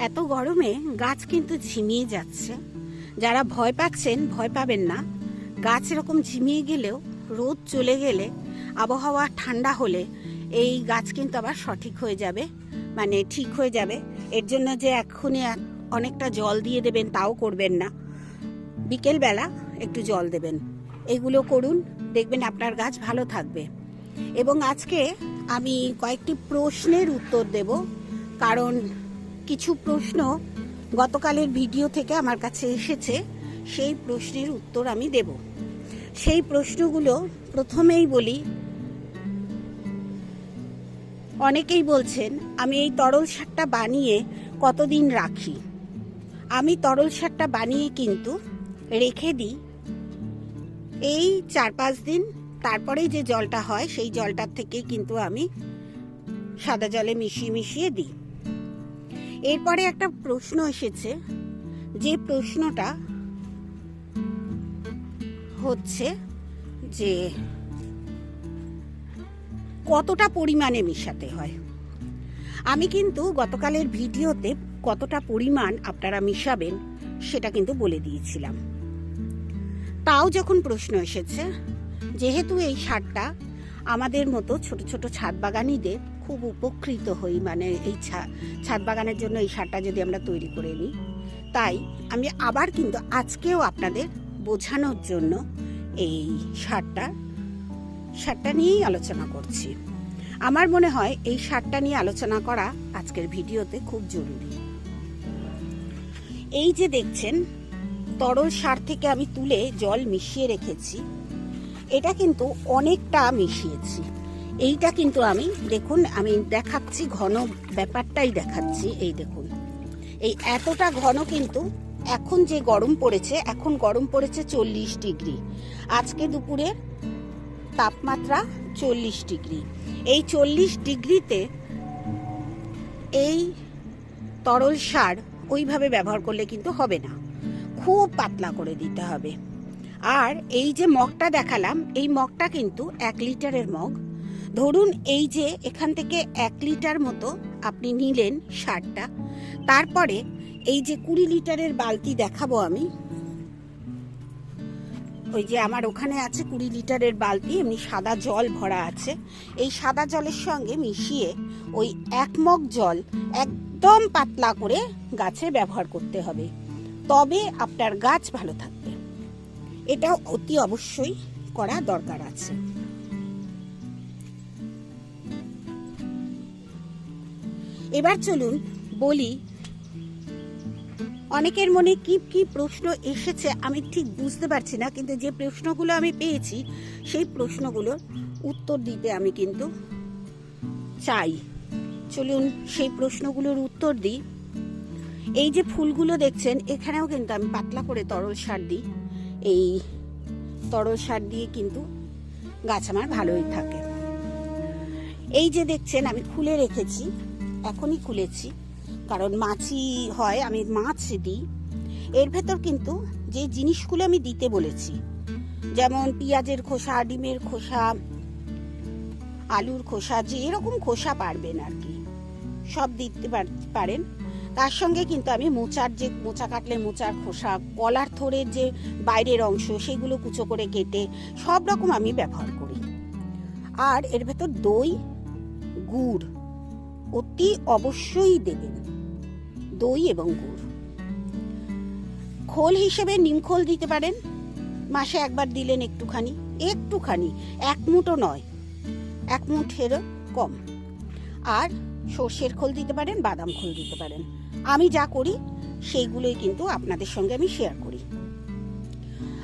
এত গরমে গাছ কিন্তু ঝিমিয়ে যাচ্ছে। যারা ভয় পাচ্ছেন, ভয় পাবেন না। গাছ এরকম ঝিমিয়ে গেলেও, রোদ চলে গেলে, আবহাওয়া ঠান্ডা হলে এই গাছ কিন্তু আবার সঠিক হয়ে যাবে মানে ঠিক হয়ে যাবে। এর জন্য যে এক্ষুনি অনেকটা জল দিয়ে দেবেন তাও করবেন না। বিকেলবেলা একটু জল দেবেন। এগুলো করুন, দেখবেন আপনার গাছ ভালো থাকবে। এবং আজকে আমি কয়েকটি প্রশ্নের উত্তর দেব। কারণ কিছু প্রশ্ন গতকালের ভিডিও থেকে আমার কাছে এসেছে, সেই প্রশ্নের উত্তর আমি দেব। সেই প্রশ্নগুলো প্রথমেই বলি, অনেকেই বলছেন, আমি এই তরল সারটা বানিয়ে কতদিন রাখি? আমি তরল সারটা বানিয়ে কিন্তু রেখে দিই। এই চার পাঁচ দিন তারপরেই যে জলটা হয়, সেই জলটার থেকে কিন্তু আমি সাদা জলে মিশিয়ে মিশিয়ে দিই। এরপরে একটা প্রশ্ন এসেছে যে প্রশ্নটা হচ্ছে যে কতটা পরিমাণে মিশাতে হয়? আমি কিন্তু গতকালের ভিডিওতে কতটা পরিমাণ আপনারা মিশাবেন সেটা কিন্তু বলে দিয়েছিলাম। তাও যখন প্রশ্ন এসেছে, যেহেতু এই সারটা আমাদের মতো ছোট ছোট ছাদ বাগানিদের খুব উপকৃত হই মানে এই ছাদ বাগানের জন্য এই সারটা যদি আমরা তৈরি করে নিই। তাই আমি আবার কিন্তু আজকেও আপনাদের বোঝানোর জন্য এই সারটা সারটা নিয়েই আলোচনা করছি। আমার মনে হয় এই সারটা নিয়ে আলোচনা করা আজকের ভিডিওতে খুব জরুরি। এই যে দেখছেন, তরল সার থেকে আমি তুলে জল মিশিয়ে রেখেছি। এটা কিন্তু অনেকটা মিশিয়েছি। এইটা কিন্তু আমি, দেখুন, আমি দেখাচ্ছি ঘন ব্যাপারটাই দেখাচ্ছি, এই দেখুন। এই এতটা ঘন কিন্তু এখন যে গরম পড়েছে, এখন গরম পড়েছে চল্লিশ ডিগ্রি। আজকে দুপুরের তাপমাত্রা চল্লিশ ডিগ্রি। এই চল্লিশ ডিগ্রিতে এই তরল সার ওইভাবে ব্যবহার করলে কিন্তু হবে না। খুব পাতলা করে দিতে হবে। আর এই যে মগটা দেখালাম, এই মগটা কিন্তু এক লিটারের মগ। ধরুন এই যে এখান থেকে এক লিটার মতো আপনি নিলেন সারটা, তারপরে এই যে কুড়ি লিটারের বালতি দেখাবো আমি। ওই যে আমার ওখানে আছে কুড়ি লিটারের বালতি, এমনি সাদা জল ভরা আছে। এই সাদা জলের সঙ্গে মিশিয়ে ওই এক মগ জল একদম পাতলা করে গাছে ব্যবহার করতে হবে। তবে আপনার গাছ ভালো থাকবে। এটা অতি অবশ্যই করা দরকার আছে। এবার চলুন বলি, অনেকের মনে কি কি প্রশ্ন এসেছে আমি ঠিক বুঝতে পারছি না, কিন্তু যে প্রশ্নগুলো আমি পেয়েছি, সেই প্রশ্নগুলোর উত্তর দিতে আমি কিন্তু চাই। চলুন সেই প্রশ্নগুলোর উত্তর দিই। এই যে ফুলগুলো দেখছেন, এখানেও কিন্তু আমি পাতলা করে তরল সার দিই। এই তরল সার দিয়ে কিন্তু গাছ আমার ভালোই থাকে। এই যে দেখছেন, আমি খুলে রেখেছি। এখনই খুলেছি। কারণ মাছি হয়, আমি মাছ দিই। এর ভেতর কিন্তু যে জিনিসগুলো আমি দিতে বলেছি, যেমন পেঁয়াজের খোসা, ডিমের খোসা, আলুর খোসা, যে এরকম খোসা পারবেন আর কি, সব দিতে পার- পারেন। তার সঙ্গে কিন্তু আমি মোচার যে, মোচা কাটলে মোচার খোসা, কলার থোড়ের যে বাইরের অংশ, সেগুলো কুচো করে কেটে সব রকম আমি ব্যবহার করি। আর এর ভেতর দই, গুড় অতি অবশ্যই দেবেন দই এবং গুড়। খোল হিসেবে নিমখোল দিতে পারেন। মাসে একবার দিলেন একটুখানি। একটুখানি, এক মুঠো নয়, এক মুঠেরও কম। আর সর্ষের খোল দিতে পারেন, বাদাম খোল দিতে পারেন। আমি যা করি, সেইগুলোই কিন্তু আপনাদের সঙ্গে আমি শেয়ার করি।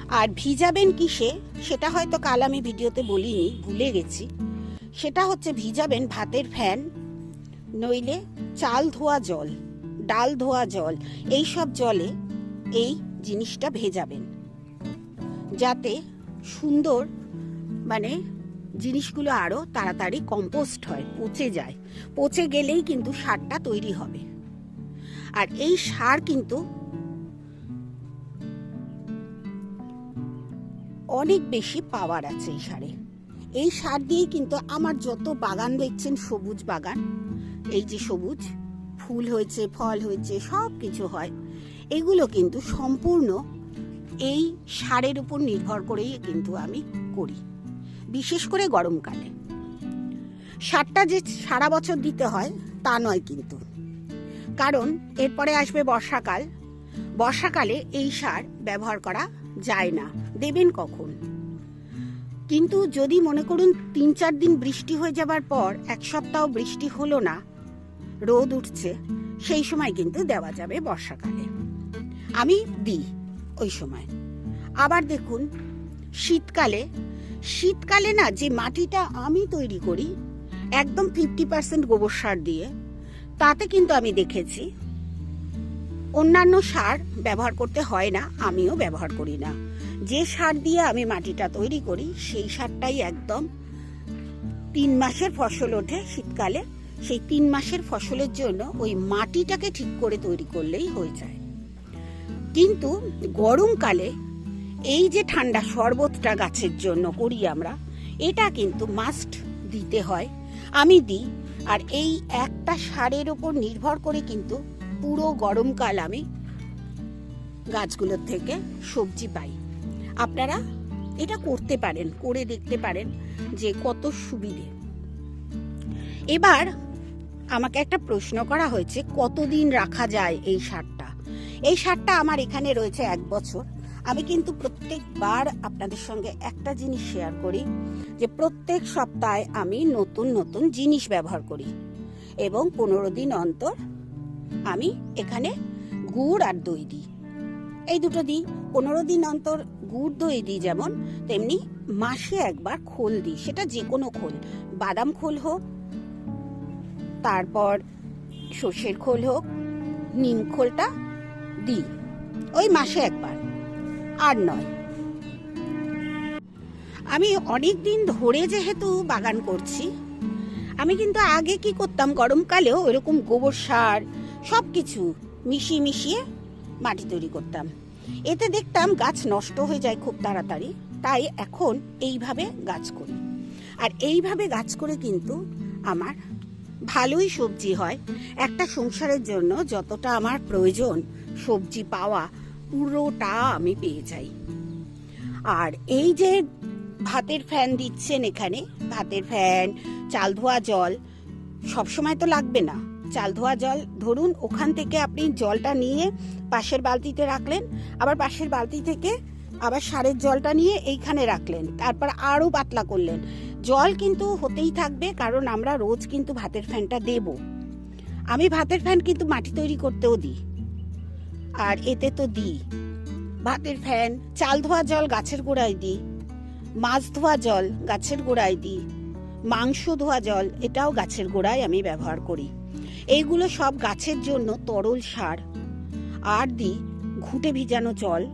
আর ভিজাবেন কিসে, সেটা হয়তো কাল আমি ভিডিওতে বলিনি, ভুলে গেছি। সেটা হচ্ছে ভিজাবেন ভাতের ফ্যান নইলে চাল ধোয়া জল, ডাল ধোয়া জল এই সব জলে এই জিনিসটা ভেজাবেন। যাতে সুন্দর মানে জিনিসগুলো আরও তাড়াতাড়ি কম্পোস্ট হয়, পচে যায়। পচে গেলেই কিন্তু সারটা তৈরি হবে। আর এই সার কিন্তু অনেক বেশি পাওয়ার আছে এই সারে। এই সার দিয়েই কিন্তু আমার যত বাগান দেখছেন, সবুজ বাগান এই যে সবুজ, ফুল হয়েছে, ফল হয়েছে সব কিছু হয়। এগুলো কিন্তু সম্পূর্ণ এই সারের উপর নির্ভর করেই কিন্তু আমি করি, বিশেষ করে গরমকালে। সারটা যে সারা বছর দিতে হয়, তা নয় কিন্তু। কারণ এরপরে আসবে বর্ষাকাল। বর্ষাকালে এই সার ব্যবহার করা যায় না। দেবেন কখন? কিন্তু যদি মনে করুন তিন চার দিন বৃষ্টি হয়ে যাবার পর, এক সপ্তাহ বৃষ্টি হলো না রোদ উঠছে, সেই সময় কিন্তু দেওয়া যাবে বর্ষাকালে। আমি দিই ওই সময়। আবার দেখুন, শীতকালে শীতকালে না যে মাটিটা আমি তৈরি করি, একদম ফিফটি পার্সেন্ট গোবর সার দিয়ে, তাতে কিন্তু আমি দেখেছি, অন্যান্য সার ব্যবহার করতে হয় না, আমিও ব্যবহার করি না। যে সার দিয়ে আমি মাটিটা তৈরি করি, সেই সারটাই একদম তিন মাসের ফসল ওঠে শীতকালে। সেই তিন মাসের ফসলের জন্য ওই মাটিটাকে ঠিক করে তৈরি করলেই হয়ে যায়। কিন্তু গরমকালে এই যে ঠান্ডা শরবতটা গাছের জন্য করি আমরা, এটা কিন্তু মাস্ট দিতে হয়। আমি দিই, আর এই একটা সারের উপর নির্ভর করে কিন্তু পুরো গরমকাল আমি গাছগুলোর থেকে সবজি পাই। আপনারা এটা করতে পারেন, করে দেখতে পারেন যে কত সুবিধে। এবার আমাকে একটা প্রশ্ন করা হয়েছে, কতদিন রাখা যায় এই সারটা? এই সারটা আমার এখানে রয়েছে এক বছর। আমি কিন্তু প্রত্যেকবার আপনাদের সঙ্গে একটা জিনিস শেয়ার করি, যে প্রত্যেক সপ্তাহে আমি নতুন নতুন জিনিস ব্যবহার করি এবং পনেরো দিন অন্তর আমি এখানে গুড় আর দই দিই। এই দুটো দিই, পনেরো দিন অন্তর গুড়, দই দিই যেমন, তেমনি মাসে একবার খোল দিই, সেটা যে কোনো খোল, বাদাম খোল হোক তারপর সর্ষের খোল হোক, নিম খোলটা দিই। ওই মাসে একবার, আর নয়। আমি অনেক দিন ধরে যেহেতু বাগান করছি, আমি কিন্তু আগে কি করতাম, গরমকালেও এরকম গোবর সার সব কিছু মিশিয়ে মিশিয়ে মাটি তৈরি করতাম। এতে দেখতাম গাছ নষ্ট হয়ে যায় খুব তাড়াতাড়ি, তাই এখন এইভাবে গাছ করি। আর এইভাবে গাছ করে কিন্তু আমার ভালোই সবজি হয়। একটা সংসারের জন্য যতটা আমার প্রয়োজন, সবজি পাওয়া পুরোটা আমি পেয়ে যাই। আর এই যে ভাতের ফ্যান দিচ্ছেন এখানে, ভাতের ফ্যান, চাল ধোয়া জল, সবসময় তো লাগবে না। চাল ধোয়া জল, ধরুন ওখান থেকে আপনি জলটা নিয়ে পাশের বালতিতে রাখলেন, আবার পাশের বালতি থেকে আবার সারের জলটা নিয়ে এইখানে রাখলেন, তারপর আরও পাতলা করলেন। জল কিন্তু হতেই থাকবে, কারণ আমরা রোজ কিন্তু ভাতের ফ্যানটা দেব। আমি ভাতের ফ্যান কিন্তু মাটি তৈরি করতেও দিই। আর এতে তো দিই। ভাতের ফ্যান, চাল ধোয়া জল গাছের গোড়ায় দিই। মাছ ধোয়া জল গাছের গোড়ায় দিই। মাংস ধোয়া জল, এটাও গাছের গোড়ায় আমি ব্যবহার করি। এইগুলো সব গাছের জন্য তরল সার। আর দিই ঘুঁটে ভিজানো জল,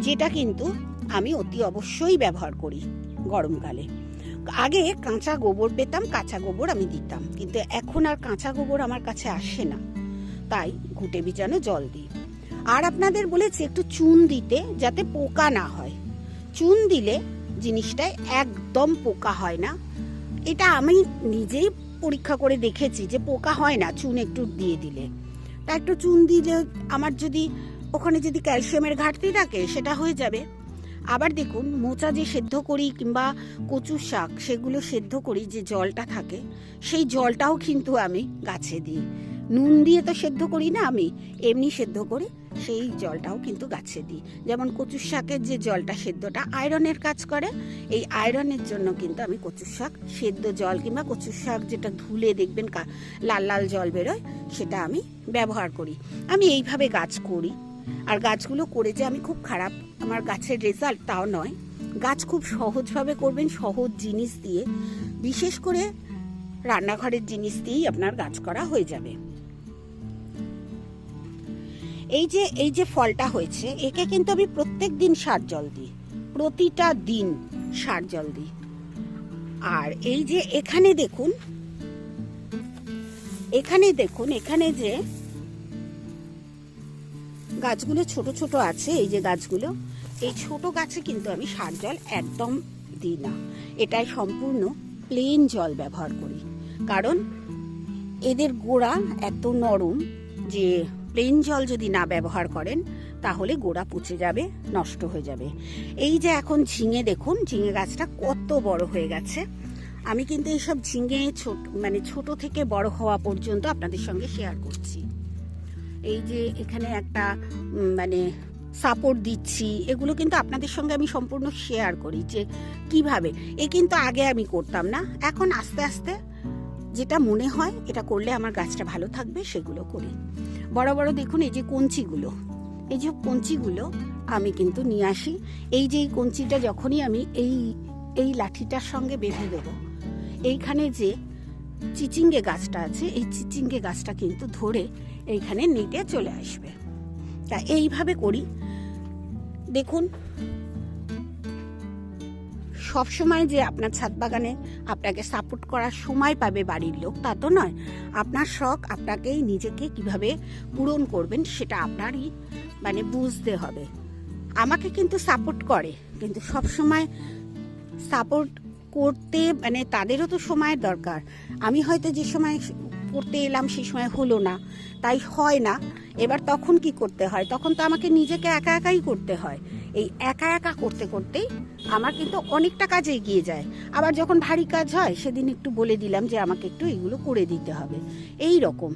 যেটা কিন্তু আমি অতি অবশ্যই ব্যবহার করি গরমকালে। আগে কাঁচা গোবর পেতাম, কাঁচা গোবর আমি দিতাম। কিন্তু এখন আর কাঁচা গোবর আমার কাছে আসে না। তাই ঘুঁটে ভিজানো জল দিই। আর আপনাদের বলেছি একটু চুন দিতে, যাতে পোকা না হয়। চুন দিলে জিনিসটায় একদম পোকা হয় না। এটা আমি নিজেই পরীক্ষা করে দেখেছি যে পোকা হয় না চুন একটু দিয়ে দিলে। তা একটু চুন দিলে আমার যদি, ওখানে যদি ক্যালসিয়ামের ঘাটতি থাকে, সেটা হয়ে যাবে। আবার দেখুন, মোচা যে সেদ্ধ করি কিংবা কচু শাক, সেগুলো সেদ্ধ করি যে জলটা থাকে, সেই জলটাও কিন্তু আমি গাছে দিই। নুন দিয়ে তো সেদ্ধ করি না আমি, এমনি সেদ্ধ করি সেই জলটাও কিন্তু গাছে দিই। যেমন কচুর শাকের যে জলটা সেদ্ধটা আয়রনের কাজ করে, এই আয়রনের জন্য কিন্তু আমি কচুর শাক, সেদ্ধ জল কিংবা কচুর শাক যেটা ধুলে দেখবেন লাল লাল জল বেরোয়, সেটা আমি ব্যবহার করি। আমি এইভাবে গাছ করি। আর গাছগুলো করে যে আমি খুব খারাপ আমার গাছের রেজাল্ট তাও নয়। গাছ খুব সহজভাবে করবেন, সহজ জিনিস দিয়ে। বিশেষ করে রান্নাঘরের জিনিস দিয়েই আপনার গাছ করা হয়ে যাবে। এই যে এই যে ফলটা হয়েছে, একে কিন্তু আমি প্রত্যেক দিন সার জল দিই। প্রতিটা দিন সার জল দিই। আর এই যে এখানে দেখুন এখানে দেখুন, এখানে যে গাছগুলো ছোট ছোট আছে, এই যে গাছগুলো, এই ছোট গাছে কিন্তু আমি সার জল একদম দিই না। এটাই সম্পূর্ণ প্লেন জল ব্যবহার করি। কারণ এদের গোড়া এত নরম যে প্লেন জল যদি না ব্যবহার করেন, তাহলে গোড়া পচে যাবে, নষ্ট হয়ে যাবে। এই যে এখন ঝিঙে দেখুন, ঝিঙে গাছটা কত বড় হয়ে গেছে। আমি কিন্তু এইসব ঝিঙে ছোট মানে ছোট থেকে বড় হওয়া পর্যন্ত আপনাদের সঙ্গে শেয়ার করছি। এই যে এখানে একটা মানে সাপোর্ট দিচ্ছি, এগুলো কিন্তু আপনাদের সঙ্গে আমি সম্পূর্ণ শেয়ার করি যে কীভাবে। এ কিন্তু আগে আমি করতাম না, এখন আস্তে আস্তে যেটা মনে হয় এটা করলে আমার গাছটা ভালো থাকবে, সেগুলো করি। বড় বড় দেখুন, এই যে কঞ্চিগুলো, এই যে কঞ্চিগুলো আমি কিন্তু নিয়ে আসি। এই যে এই কঞ্চিটা যখনই আমি এই এই লাঠিটার সঙ্গে বেঁধে দেবো, এইখানে যে চিচিঙ্গে গাছটা আছে, এই চিচিঙ্গে গাছটা কিন্তু ধরে এইখানে নেটে চলে আসবে। তা এইভাবে করি। দেখুন সব সময় যে আপনার ছাদ বাগানে আপনাকে সাপোর্ট করার সময় পাবে বাড়ির লোক, তা তো নয়। আপনার শখ আপনাকেই নিজেকে কীভাবে পূরণ করবেন সেটা আপনারই মানে বুঝতে হবে। আমাকে কিন্তু সাপোর্ট করে, কিন্তু সব সময় সাপোর্ট করতে মানে তাদেরও তো সময়ের দরকার। আমি হয়তো যে সময় করতে এলাম সেই সময় হলো না। তাই হয় না। এবার তখন কি করতে হয়? তখন তো আমাকে নিজেকে একা একাই করতে হয়। এই একা একা করতে করতেই আমার কিন্তু অনেকটা কাজ এগিয়ে যায়। আবার যখন ভারী কাজ হয়, সেদিন একটু বলে দিলাম যে আমাকে একটু এগুলো করে দিতে হবে। এই রকম।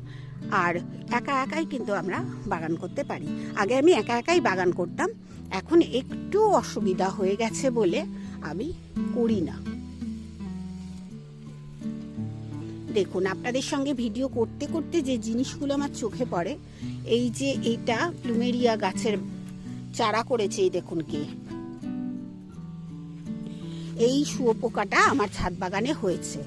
আর একা একাই কিন্তু আমরা বাগান করতে পারি। আগে আমি একা একাই বাগান করতাম। এখন একটু অসুবিধা হয়ে গেছে বলে আমি করি না। দেখুন, আপনাদের সঙ্গে ভিডিও করতে করতে যে জিনিসগুলো আমার চোখে পড়ে, এই যে এটা প্লুমেরিয়া গাছের চারা করেছে, এই দেখুন কে। এই শুয়োপোকাটা আমার ছাদ বাগানে হয়েছে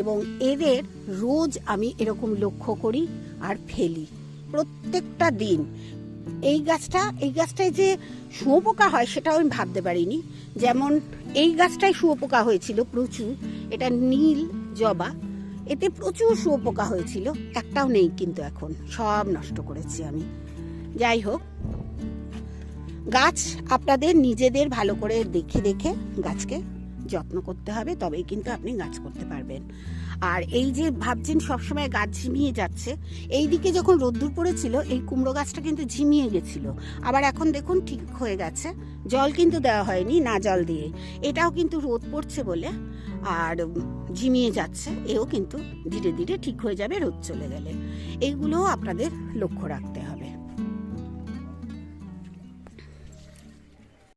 এবং এদের রোজ আমি এরকম লক্ষ্য করি আর ফেলি প্রত্যেকটা দিন। এই গাছটা, এই গাছটায় যে শুয়োপোকা হয় সেটাও আমি ভাবতে পারিনি। যেমন এই গাছটায় শুয়োপোকা হয়েছিল প্রচুর, এটা নীল জবা। এতে প্রচুর শুয়োপোকা হয়েছিল, একটাও নেই কিন্তু এখন, সব নষ্ট করেছি আমি। যাই হোক, গাছ আপনাদের নিজেদের ভালো করে দেখে দেখে গাছকে যত্ন করতে হবে, তবেই কিন্তু আপনি গাছ করতে পারবেন। আর এই যে ভাবছেন সবসময় গাছ ঝিমিয়ে যাচ্ছে এই দিকে যখন রোদ্দুর পড়েছিল, এই কুমড়ো গাছটা কিন্তু ঝিমিয়ে গেছিল। আবার এখন দেখুন ঠিক হয়ে গেছে, জল কিন্তু দেওয়া হয়নি, না জল দিয়ে। এটাও কিন্তু রোদ পড়ছে বলে, আর ঝিমিয়ে যাচ্ছে, এও কিন্তু ধীরে ধীরে ঠিক হয়ে যাবে, রোদ চলে গেলে। এইগুলোও আপনাদের লক্ষ্য রাখতে হবে।